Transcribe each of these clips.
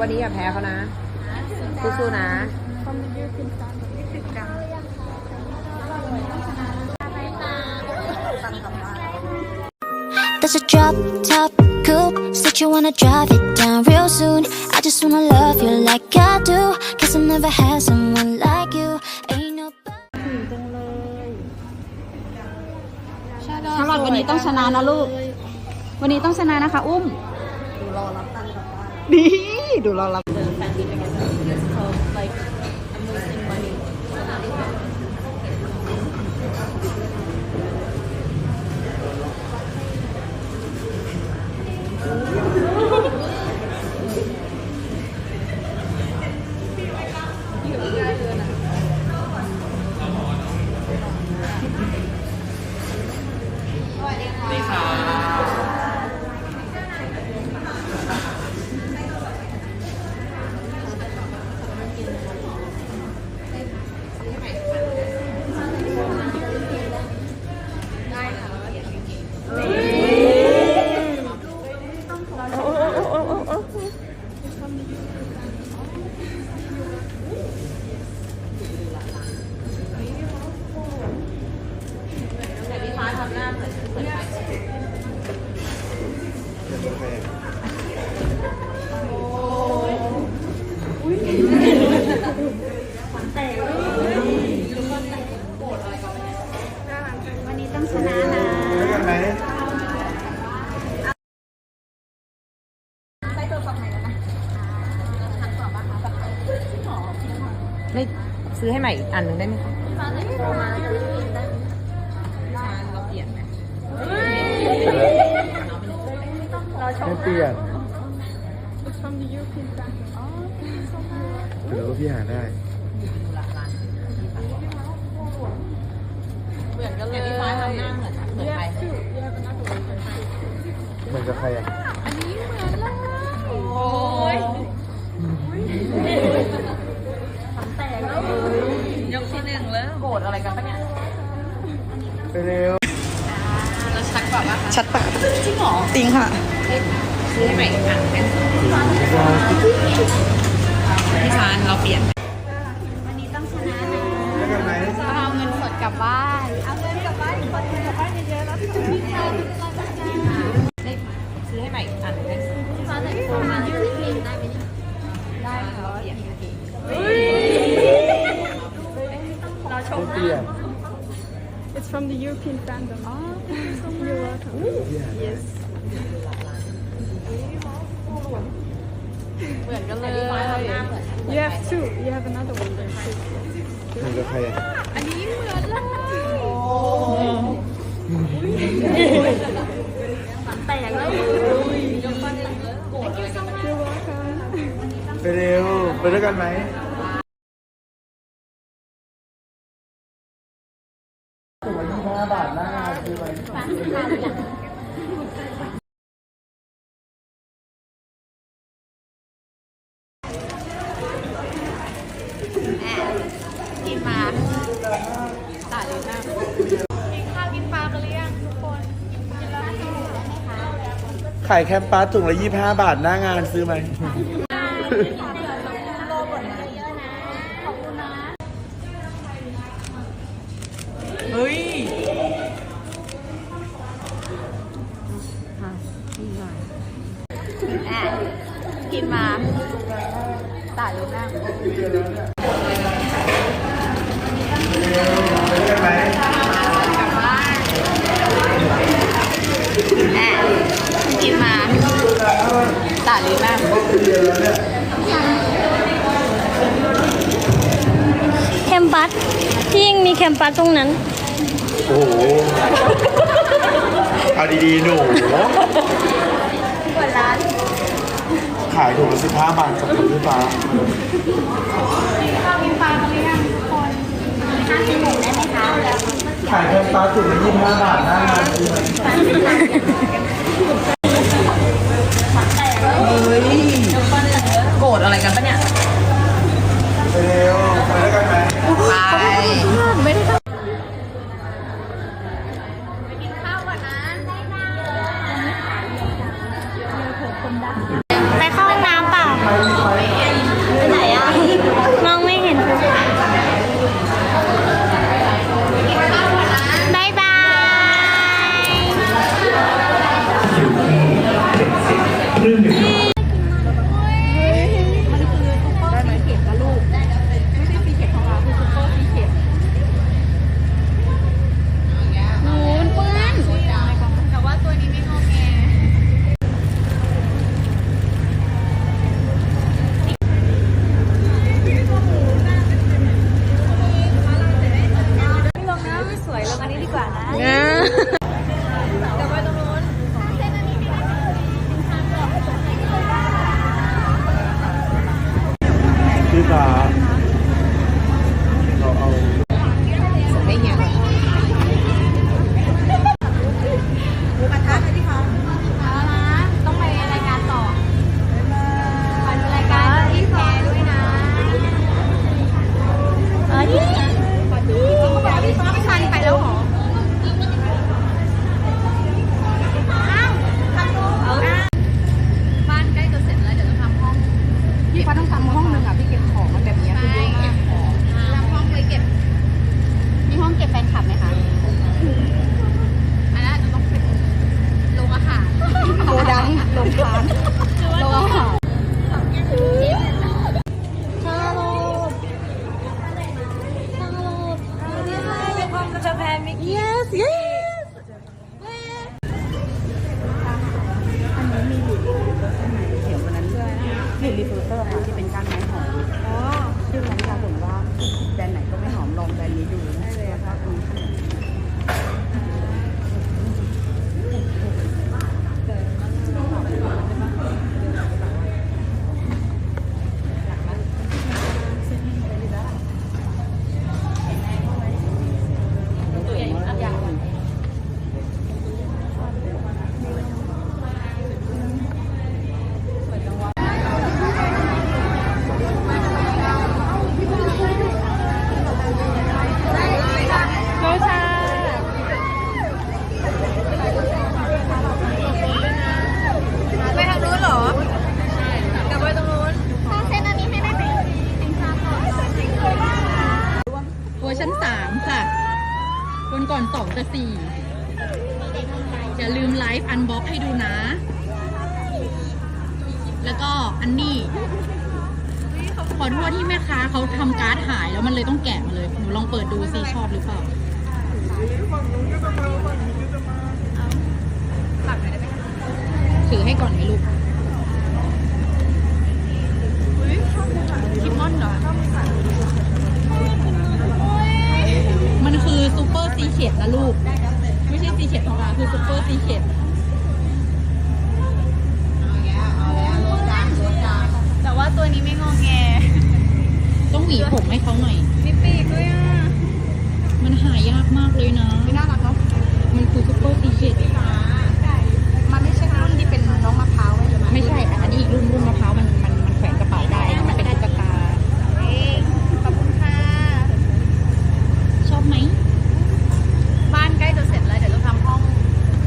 วันนี้อย่าแพ้เขานะสู้ๆนะ That's a drop top coupe. Said you wanna drive it down real soon. I just wanna love you like I do. Cause I never had someone like you. Ain't nobody. ชาลอตวันนี้ต้องชนะนะลูก วันนี้ต้องชนะนะคะ อุ้มดี dulu lah. ดูเรารับวันนี้ต้องชนะนะไม่ซื้อให้ใหม่อีกอันหนึ่งได้ไหมคะเราเปลี่ยนไหม ไม่ เปลี่ยนหรือว่าพี่หาได้เหมือนกันเลยพี่ฟ้าทำหน้าเหมือนเหมือนใครเหมือนกับใครอะโอ้ยยกที่หนึ่งแล้วโกรธอะไรกันปะเนี่ยไปเร็วเราชัดกว่าปะคะชัดปะจริงหรอจริงค่ะ ซื้อให้ใหม่อีกอันแทนพี่ชานเราเปลี่ยนวันนี้ต้องชนะนะแล้วกันไหมเอาเงินสดกลับบ้าน เอาเงินกลับบ้านอีกคนกลับบ้านเยอะๆแล้วซื้อให้ใหม่อีกอันได้ไหมฟ้าแต่ฟ้ายืดเพลงได้ไหมเนี่ยได้ค่ะเราเปลี่ยนไม่เปลี่ยน It's from the European fandom. You're welcome. พี่หาได้ เหมือนกันเลยพี่ฟ้าทำหน้าเหมือน You have two. You have another one there too. เหมือนกับใครอะ You're welcome. ไปเร็ว ไปด้วยกันไหมถุงละยี่สิบห้าบาทหน้างานซื้อไหม กินมาตาเลยนะกินข้าวกินปลากันหรือยังทุกคนกินแล้วนะคะ ขายแคมปัสถุงละยี่สิบห้าบาทหน้างานซื้อไหมโลบดเยอะๆนะขอบคุณนะเฮ้ยอะกินมาตาเลยนะไปด้วยกันไหมอะกินมา ตาเลยนะแคมปัสที่ยังมีแคมปัสตรงนั้น โอ้โหเอาดีๆหนูเปิดร้าน ขายถุงละสิบห้าบาทกับคุณพี่ฟ้าข้าวกินปลากันหรือยังทุกคนข้าวกินหมูได้ไหมคะขายแคมปัสถุงละยี่สิบห้าบาทหน้างาน ซื้อไหมโกรธอะไรกันปะเนี่ย ไปเร็วไปด้วยกันไหม ไปกิน ห้องนึงอะที่เก็บของมันแบบเนี้ยคือเยอะมากห้องไว้เก็บ มีห้องเก็บแฟนคลับไหมคะ อันนั้นาจะต้องเป็นโรงอาหารโกดังโรงทาน หรือรีฟิลเตอร์ค่ะที่เป็นก้านไม้หอมซึ่งร้านค้าผมว่าแบรนด์ไหนก็ไม่หอมลองแบรนด์นี้ดูได้เลยค่ะคุณ ไปทางนู้นเหรอ กลับไปตรงนู้นต้องเซ็นอันนี้ให้ได้ไหมเป็นชาก่อน เวอร์ชันสามค่ะวันก่อนสองจะสี่อย่าลืมไลฟ์อันบ็อกให้ดูนะ แล้วก็อันนี้ ขอโทษที่แม่ค้าเขาทำการ์ดหายแล้วมันเลยต้องแกะมาเลย หนูลองเปิดดูซิชอบหรือเปล่าถือให้ก่อนไหมลูกคิมมอนเหรอมันคือซูเปอร์ซีเคดนะลูก ไม่ใช่ซีเคดธรรมดาคือซูเปอร์ซีเคดแต่ว่าตัวนี้ไม่งอแง ต้องหวีผมให้เขาหน่อย มีปีกด้วยอะ มันหายากมากเลยนะ ไม่น่ารักเนาะ มันคือซูเปอร์ซีเคด มันไม่ใช่รุ่นที่เป็นน้องมะพร้าวใช่ไหม ไม่ใช่ อันนี้อีกรุ่นรุ่นมะพร้าวมันมันมันแขวนกระเป๋าได้นะมันเป็นตุ๊กตา เอ้ยขอบคุณค่ะ ชอบไหม บ้านใกล้จะเสร็จแล้ว เดี๋ยวจะทำห้อง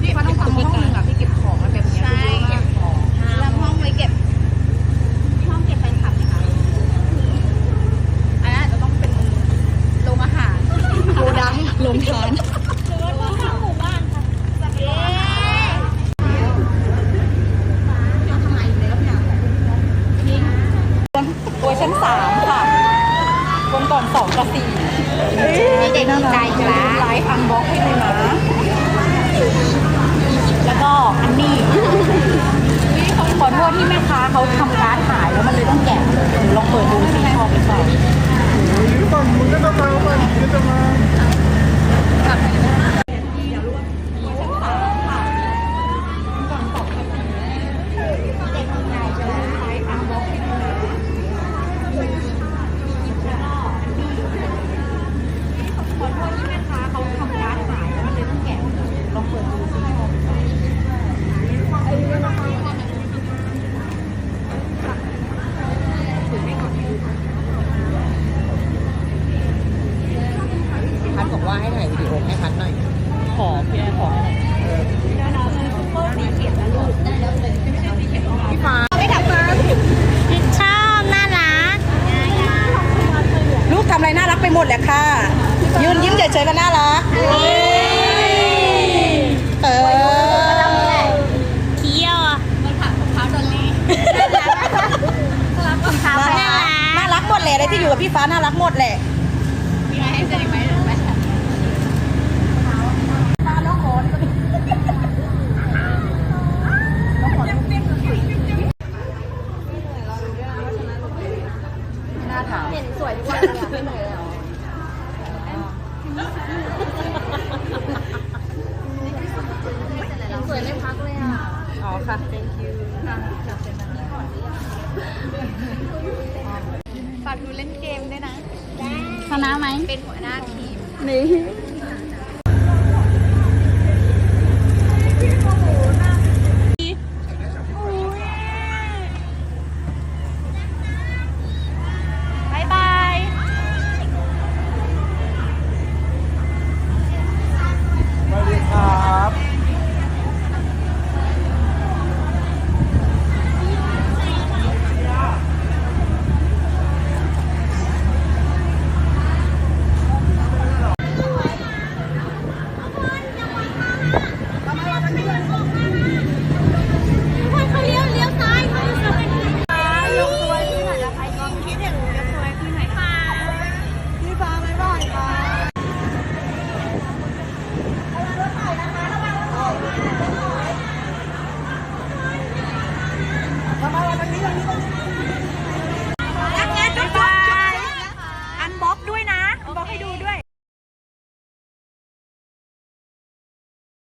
พี่มันต้องทำห้องหนึงอะพี่เก็บของมาแบบนี้ใช่เก็บของทำห้องไว้เก็บ ห้องเก็บแฟนคลับนะคะอันนั้นอาจจะต้องเป็นโรงอาหารโกดัง ลงทาน เวอร์ชันสามค่ะวันก่อนสองกับสี่ เด็กดีใจจ้า ไลฟ์อันบ็อกให้ดูนะ แล้วก็อันนี้ ขอโทษที่แม่ค้าเขาทำการ์ดหายแล้วมันเลยต้องแกะหนูลองเปิดดูสิชอบหรือเปล่า ฝั่งมึงก็จะมาฝั่งมึงก็จะมา ขอโทษที่แม่ค้าเขาทำการ์ดหายแล้วมันเลยต้องแกะล องเปิดดูสิพัดบอกว่าให้ถ่ายวิดีโอให้พัดหน่อย ขอพี่แอนขอให้หน่อยพี่ฟ้าชอบน่ารัก ลูกทำอะไรน่ารักไปหมดแหละค่ะ ยืนยิ้มเฉยๆก็น่ารัก เออเที่ยวอะมันผักมะพร้าวดอลลี่น่ารักน่ารักมะพร้าวน่ารักน่ารักหมดแหละอะไรที่อยู่กับพี่ฟ้าน่ารักหมดแหละ มีอะไรให้เจออีกไหมหรือไม่ น่าถาม เห็นสวยทุกวันเลยไม่เหนื่อยเลยเหรอสวยไม่พักเลยอะ อ๋อค่ะ ฝากดูเล่นเกมด้วยนะชนะไหมเป็นหัวหน้าทีมนี่